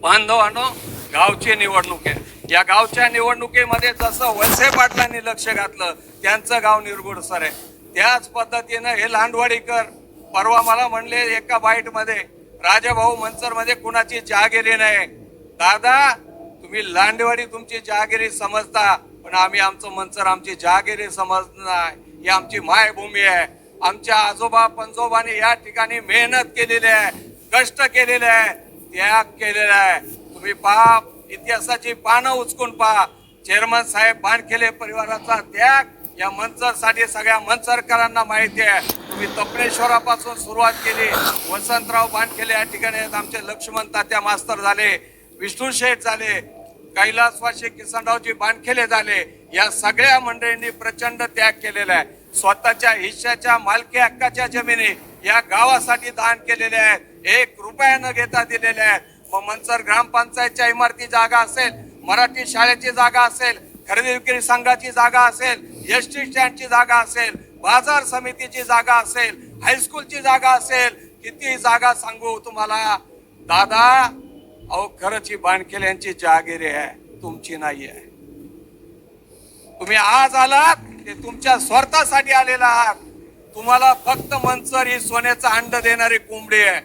बांधवांनो गावची निवडणूक. आहे या गावच्या निवडणुकीमध्ये जसं वळसे पाटलांनी लक्ष घातलं त्यांचं गाव निर्गुडसर आहे. त्याच पद्धतीनं हे लांडवाडीकर परवा मला म्हणले एका बाईटमध्ये राजाभाऊ मंचरमध्ये कुणाची जहागिरी नाही. दादा तुम्ही लांडवाडी तुमची जहागिरी समजता पण आम्ही आमचं मनसर आमची जहागिरी समजत नाही ही आमची मायभूमी आहे. आमच्या आजोबा पंजोबाने या ठिकाणी मेहनत केलेली आहे कष्ट केलेले आहे. त्याग केलेला आहे. तुम्ही पहा इतिहासाची पानं उचकून पहा. चेअरमन साहेब बाणखेले परिवाराचा त्याग या मंचरसाठी सगळ्या मंचरकरांना माहिती आहे. तुम्ही तपणेश्वरापासून सुरुवात केली. वसंतराव बाणखेले या ठिकाणी आहेत. आमचे लक्ष्मण तात्या मास्तर झाले. विष्णू शेठ झाले. कैलासवासी किसनरावजी बाणखेले झाले. या सगळ्या मंडळींनी प्रचंड त्याग केलेला आहे. स्वतःच्या हिश्श्याच्या मालकी हक्काच्या जमिनी या गावासाठी दान केलेले आहेत. एक रुपया न घेता दिलेले आहेत. मग मनसर ग्रामपंचायतच्या इमारती जागा असेल मराठी शाळेची जागा असेल खरेदी विक्री संघाची जागा असेल एस टी स्टँडची जागा असेल बाजार समितीची जागा असेल हायस्कूलची जागा असेल किती जागा सांगू तुम्हाला दादा अहो खरंच ही बाणखेल यांची जहागिरी आहे तुमची नाही आहे तुम्ही आज आलात ते तुमच्या स्वार्थासाठी आलेला आहात. तुम्हाला फक्त मंचर ही सोन्याचं अंड देणारी कोंबडी आहे.